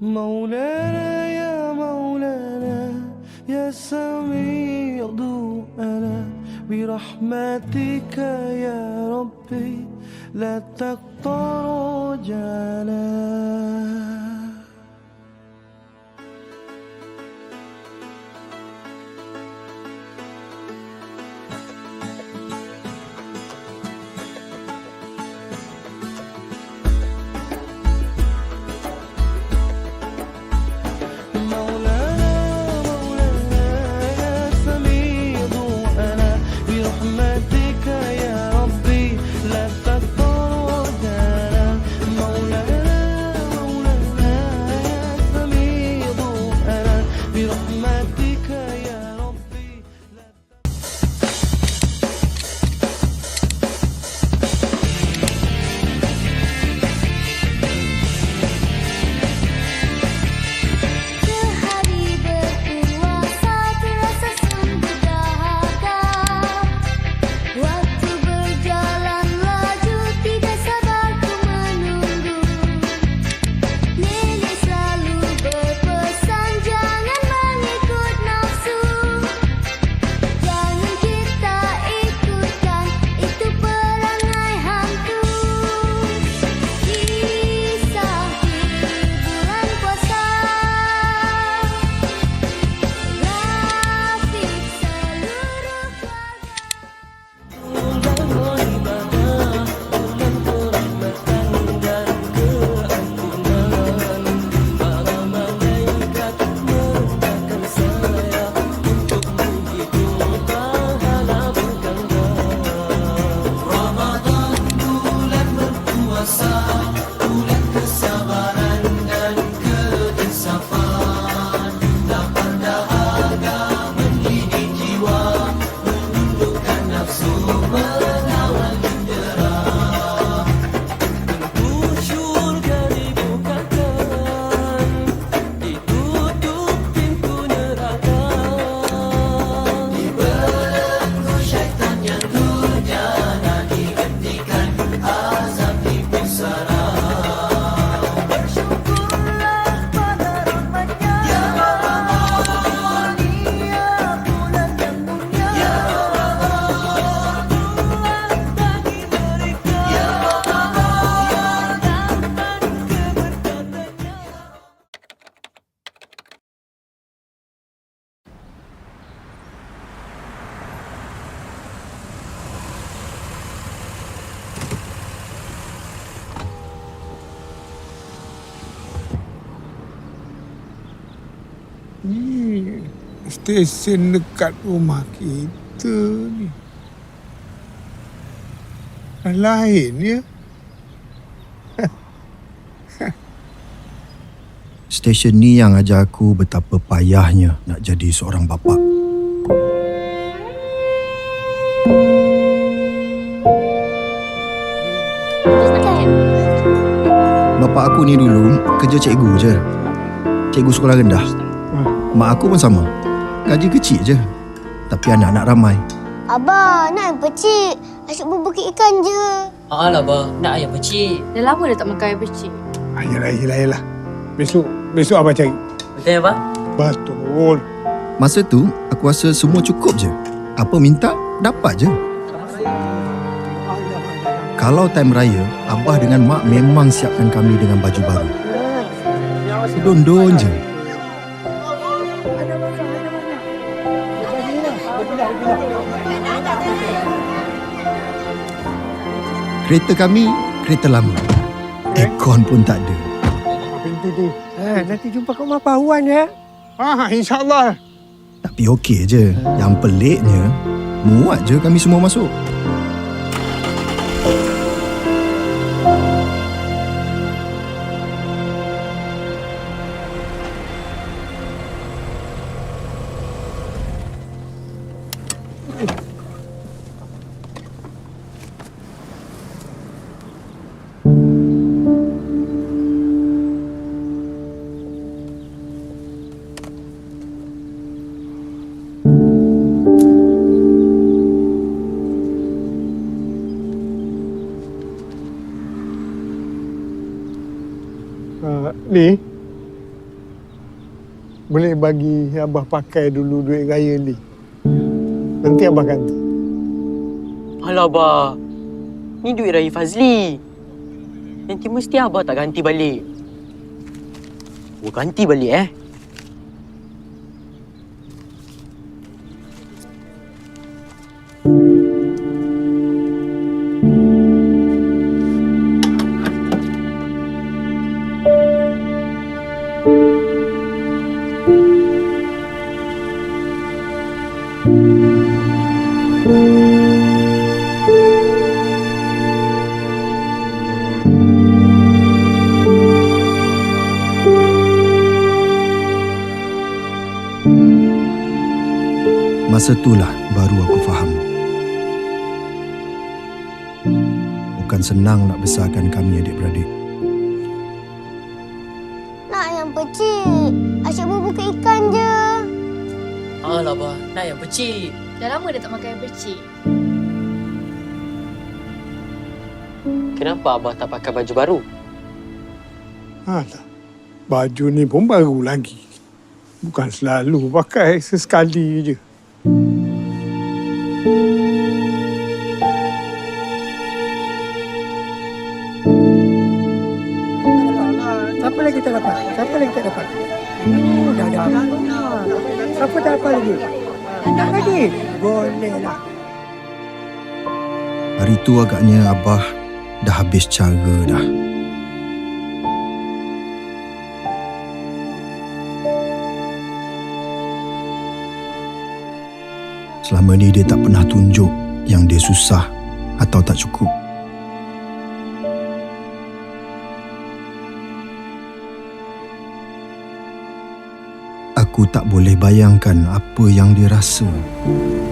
مولانا يا مولانا يا سميع دعانا. برحمتك يا ربي لا تقطع رجانا feel Ni stesen dekat rumah kita ni. Lain ya. Stesen ni yang ajar aku betapa payahnya nak jadi seorang bapa. Bapa aku ni dulu kerja cikgu je. Cikgu sekolah rendah. Mak aku pun sama. Gaji kecil je. Tapi anak-anak ramai. Abah, nak yang pecik Asyik berbukit ikan je Alah bah, nak ayam pecik. Dah lama dah tak makan air pecik. Ah, yelah, yelah, yelah. Besok, besok abang cari. Betul ya bah? Betul. Masa tu, aku rasa semua cukup je. Apa minta, dapat je. Kalau time raya, Abah dengan Mak memang siapkan kami dengan baju baru. Don-don je. Kereta kami, kereta lama. Aircon pun tak ada. Pintu tu. Ha, nanti jumpa kat rumah Pak Wan ya. Ah, insyaAllah. Tapi okey je. Yang peliknya, muat je kami semua masuk. Uh, ni, boleh bagi Abah pakai dulu duit raya ni. Nanti Abah ganti. Alah, Abah. Ni duit Raya Fazli. Nanti mesti Abah tak ganti balik. Gua ganti balik, eh. Masa itulah baru aku faham. Bukan senang nak besarkan kami adik-beradik. Nak yang kecil. Asyik buka ikan je. Alah, Abah. Nak yang kecil. Dah lama dah tak makan yang percik. Kenapa Abah tak pakai baju baru? Alah. Baju ni pun baru lagi. Bukan selalu pakai sesekali je. Siapa tak dapat lagi? Tak lagi? Boleh lah. Hari tu agaknya Abah dah habis cara dah. Selama ni dia tak pernah tunjuk yang dia susah atau tak cukup. Aku tak boleh bayangkan apa yang dia rasa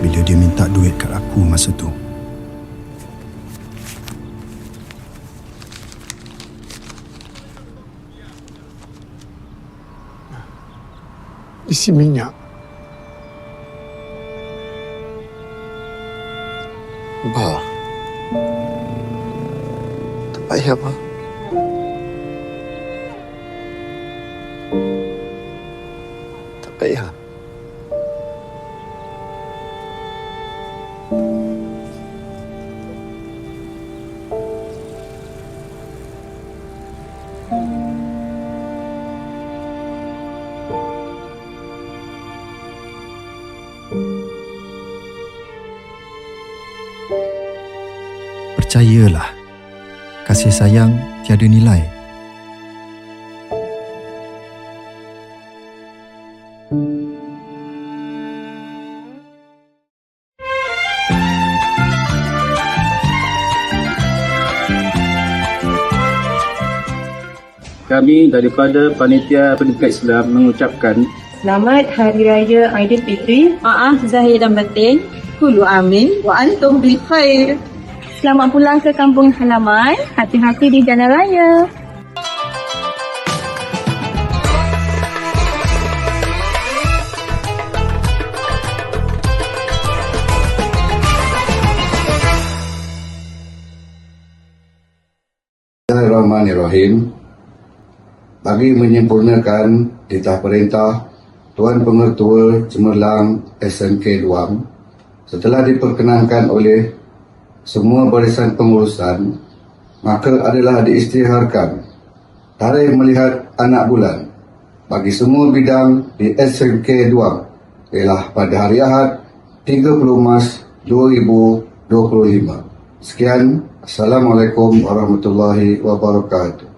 bila dia minta duit kat aku masa tu. Isi minyak. Bah. Tak payah, Bah. Payah. Percayalah, kasih sayang tiada nilai. Kami daripada Panitia Pendidikan Islam mengucapkan Selamat Hari Raya Aidilfitri. Maaf zahir dan batin. Kulu amin wa antum bil khair. Selamat pulang ke kampung halaman. Hati-hati di jalan raya. Bismillahirrahmanirrahim. Bagi menyempurnakan titah perintah Tuan Pengetua Cemerlang SMK Duam setelah diperkenankan oleh semua barisan pengurusan maka adalah diisytiharkan tarikh melihat anak bulan bagi semua bidang di SMK Duam ialah pada hari Ahad 30 Mac 2025. Sekian. Assalamualaikum warahmatullahi wabarakatuh.